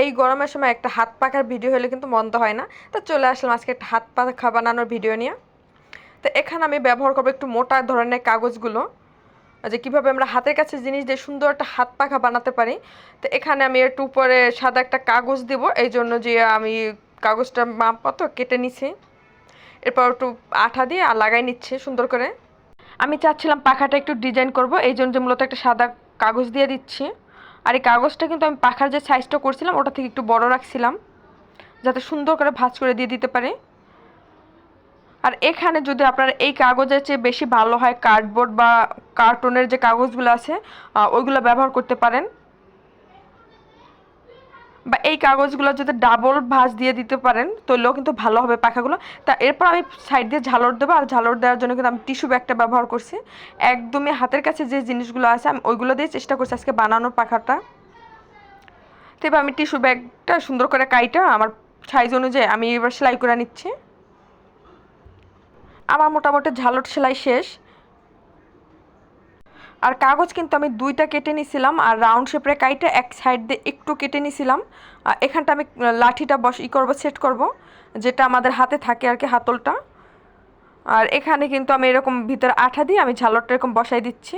এই গরমের সময় একটা হাত পাখার ভিডিও হলে কিন্তু মন্দ হয় না। তো চলে আসলাম আজকে একটা হাত পাখা বানানোর ভিডিও নিয়ে। তো এখানে আমি ব্যবহার করব একটু মোটা ধরনের কাগজগুলো। যে কীভাবে আমরা হাতের কাছে জিনিস দিয়ে সুন্দর একটা হাত পাখা বানাতে পারি। তো এখানে আমি একটু উপরে সাদা একটা কাগজ দিব। এই জন্য যে আমি কাগজটা মাপ মতো কেটে নিছি। এরপর একটু আঠা দিয়ে আর লাগাই নিচ্ছে সুন্দর করে। আমি চাচ্ছিলাম পাখাটা একটু ডিজাইন করব। এই জন্য মূলত একটা সাদা কাগজ দিয়ে দিচ্ছি। আর এই কাগজটা কিন্তু আমি পাখার যে সাইজটা করছিলাম, ওটা থেকে একটু বড় রাখছিলাম, যাতে সুন্দর করে ভাঁজ করে দিয়ে দিতে পারে। আর এখানে যদি আপনার এই কাগজের চেয়ে বেশি ভালো হয় কার্ডবোর্ড বা কার্টুনের যে কাগজগুলো আছে ওইগুলো ব্যবহার করতে পারেন। বা এই কাগজগুলো যদি ডাবল ভাঁজ দিয়ে দিতে পারেন তাহলেও কিন্তু ভালো হবে পাখাগুলো। তা এরপর আমি সাইড দিয়ে ঝালর দেবো, আর ঝালর দেওয়ার জন্য কিন্তু আমি টিস্যু ব্যাগটা ব্যবহার করছি। একদমই হাতের কাছে যে জিনিসগুলো আছে, আমি ওইগুলো দিয়ে চেষ্টা করছি আজকে বানানোর পাখাটা। তো এবার আমি টিস্যু ব্যাগটা সুন্দর করে কাইটা, আমার সাইজ অনুযায়ী আমি এবার সেলাই করে নিচ্ছি। আমার মোটামুটি ঝালট সেলাই শেষ। আর কাগজ কিন্তু আমি দুইটা কেটে নিছিলাম, আর রাউন্ড শেপের কাইটে এক সাইড দিয়ে একটু কেটে নিছিলাম। এখানটা আমি লাঠিটা বস, ই করব সেট করব, যেটা আমাদের হাতে থাকে আর কি, হাতলটা। আর এখানে কিন্তু আমি এরকম ভিতরে আঠা দিয়ে আমি ঝালরটা এরকম বসাই দিচ্ছি।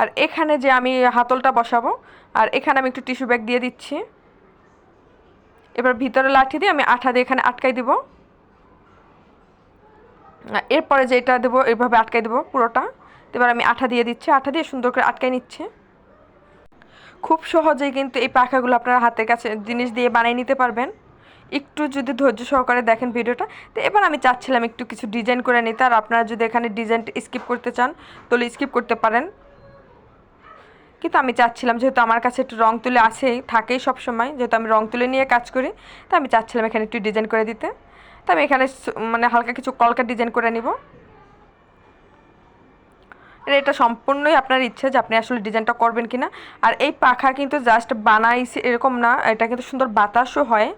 আর এখানে যে আমি হাতলটা বসাবো, আর এখানে আমি একটু টিস্যু ব্যাগ দিয়ে দিচ্ছি। এবার ভিতরে লাঠি দিয়ে আমি আঠা দিয়ে এখানে আটকাই দিব। এরপরে যেটা দেবো এইভাবে আটকাই দেবো পুরোটা। এবার আমি আঠা দিয়ে দিচ্ছি, আঠা দিয়ে সুন্দর করে আটকাই নিচ্ছে। খুব সহজেই কিন্তু এই পাখাগুলো আপনারা হাতের কাছে জিনিস দিয়ে বানিয়ে নিতে পারবেন। একটু যদি ধৈর্য সহকারে দেখেন ভিডিওটা। তো এবার আমি চাচ্ছিলাম একটু কিছু ডিজাইন করে নিতে, আর আপনারা যদি এখানে ডিজাইনটা স্কিপ করতে চান, তাহলে স্কিপ করতে পারেন। কিন্তু আমি চাচ্ছিলাম, যেহেতু আমার কাছে একটু রং তুলে আছেই, থাকেই সব সময় যেহেতু আমি রং তুলে নিয়ে কাজ করি তো আমি চাচ্ছিলাম এখানে একটু ডিজাইন করে দিতে। তো আমি এখানে মানে হালকা কিছু কলকা ডিজাইন করে নিব। এটা সম্পূর্ণই আপনার ইচ্ছা যে আপনি আসলে ডিজাইনটা করবেন কিনা। আর এই পাখা কিন্তু জাস্ট বানাইছে এরকম না, এটা কিন্তু সুন্দর বাতাসও হয়।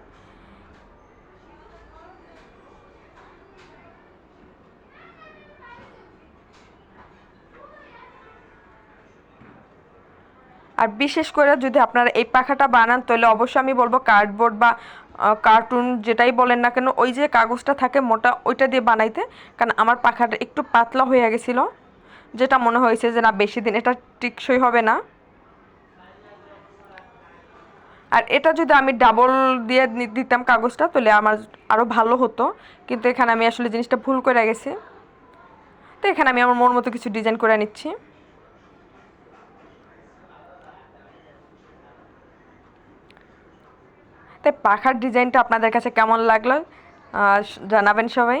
আর বিশেষ করে যদি আপনারা এই পাখাটা বানান, তাহলে অবশ্যই আমি বলব কার্ডবোর্ড বা কার্টুন যেটাই বলেন না কেন, ওই যে কাগজটা থাকে মোটা, ওইটা দিয়ে বানাইতে। কারণ আমার পাখাটা একটু পাতলা হয়ে গেছিল, যেটা মনে হয়েছে যে না, বেশি দিন এটা টিকসই হবে না। আর এটা যদি আমি ডাবল দিয়ে দিতাম কাগজটা, তাহলে আমার আরও ভালো হতো। কিন্তু এখানে আমি আসলে জিনিসটা ভুল করে গেছি। তো এখানে আমি আমার মন মতো কিছু ডিজাইন করে নিচ্ছি। তাই পাখার ডিজাইনটা আপনাদের কাছে কেমন লাগল? জানাবেন সবাই।